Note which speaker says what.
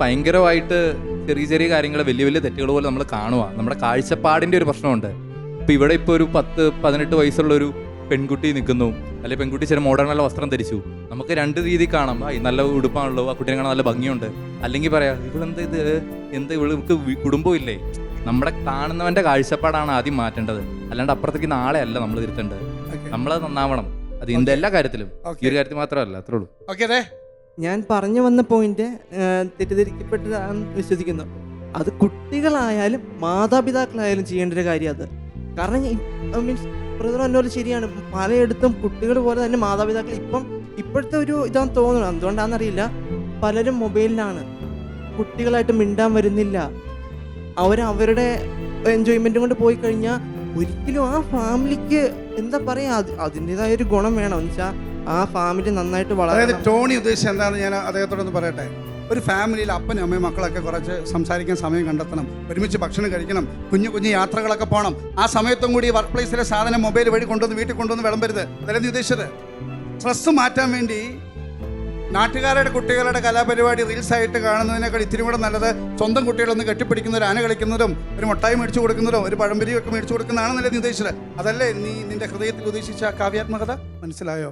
Speaker 1: ഭയങ്കരമായിട്ട് ചെറിയ ചെറിയ കാര്യങ്ങൾ വലിയ വലിയ തെറ്റുകൾ പോലെ നമ്മൾ കാണുക നമ്മുടെ കാഴ്ചപ്പാടിന്റെ ഒരു പ്രശ്നമുണ്ട്. ഇപ്പൊ ഇവിടെ ഇപ്പൊ ഒരു പത്ത് പതിനെട്ട് വയസ്സുള്ള ഒരു പെൺകുട്ടി നിൽക്കുന്നു അല്ലെങ്കിൽ പെൺകുട്ടി ചില മോഡേൺ നല്ല വസ്ത്രം ധരിച്ചു. നമുക്ക് രണ്ട് രീതി കാണാം. ആ നല്ല ഉടുപ്പാണല്ലോ ആ കുട്ടീനെ കാണാൻ നല്ല ഭംഗിയുണ്ട്. അല്ലെങ്കിൽ പറയാം ഇവളെന്ത് ഇത്? എന്ത് ഇവൾക്ക് വി- കുടുംബം ഇല്ലേ? നമ്മുടെ കാണുന്നവന്റെ കാഴ്ചപ്പാടാണ് ആദ്യം മാറ്റേണ്ടത്. അല്ലാണ്ട് അപ്പുറത്തേക്ക് നാളെ അല്ല നമ്മൾ തിരുത്തേണ്ടത്. നമ്മളത് നന്നാവണം. അത് എല്ലാ കാര്യത്തിലും. ഈ ഒരു കാര്യത്തിൽ മാത്രമല്ല അത്രേ ഉള്ളൂ.
Speaker 2: ഓക്കെ
Speaker 3: ഞാൻ പറഞ്ഞു വന്ന പോയിന്റ് തെറ്റിദ്ധരിക്കപ്പെട്ടതാണെന്ന് വിശ്വസിക്കുന്നു. അത് കുട്ടികളായാലും മാതാപിതാക്കളായാലും ചെയ്യേണ്ട ഒരു കാര്യം അത്. കാരണം മീൻസ് പ്രതിരോധം എന്നോട് ശരിയാണ്. പലയിടത്തും കുട്ടികൾ പോലെ തന്നെ മാതാപിതാക്കൾ ഇപ്പം ഇപ്പോഴത്തെ ഒരു ഇതാന്ന് തോന്നുന്നു. എന്തുകൊണ്ടാണെന്നറിയില്ല. പലരും മൊബൈലിലാണ്. കുട്ടികളായിട്ട് മിണ്ടാൻ വരുന്നില്ല. അവർ അവരുടെ എൻജോയ്മെന്റ് കൊണ്ട് പോയി കഴിഞ്ഞാൽ ഒരിക്കലും ആ ഫാമിലിക്ക് എന്താ പറയാ? അത് അതിന്റെതായ ഒരു ഗുണം വേണം. എന്ന് വെച്ചാൽ ആ ഫാമിലി നന്നായിട്ട്
Speaker 2: അതായത്
Speaker 3: വളരണം
Speaker 2: ടോണി ഉദ്ദേശിച്ചത് എന്താണെന്ന് ഞാൻ അദ്ദേഹത്തോടൊന്ന് പറയട്ടെ. ഒരു ഫാമിലിയിൽ അപ്പനും അമ്മയും മക്കളൊക്കെ കുറച്ച് സംസാരിക്കാൻ സമയം കണ്ടെത്തണം. ഒരുമിച്ച് ഭക്ഷണം കഴിക്കണം. കുഞ്ഞു കുഞ്ഞു യാത്രകളൊക്കെ പോകണം ആ സമയത്തും കൂടി വർക്ക് പ്ലേസിലെ സാധനം മൊബൈൽ വഴി കൊണ്ടുവന്ന് വീട്ടിൽ കൊണ്ടുവന്ന് വിളമ്പരുത്. അതല്ലേ നീ ഉദ്ദേശിച്ചത്? സ്ട്രെസ് മാറ്റാൻ വേണ്ടി നാട്ടുകാരുടെ കുട്ടികളുടെ കലാപരിപാടി റീൽസ് ആയിട്ട് കാണുന്നതിനേക്കാൾ ഇത്തിരി കൂടെ നല്ലത് സ്വന്തം കുട്ടികളൊന്ന് കെട്ടിപ്പിടിക്കുന്ന ഒരു ആന കളിക്കുന്നതും ഒരു മുട്ടായി മേടിച്ചു കൊടുക്കുന്നതും ഒരു പഴംപരിയും ഒക്കെ മേടിച്ചു കൊടുക്കുന്നതാണെന്നല്ലേ നീ ഉദ്ദേശിച്ചത്? അതല്ലേ നീ നിന്റെ ഹൃദയത്തിൽ ഉദ്ദേശിച്ച ആ കാവ്യാത്മകത? മനസ്സിലായോ?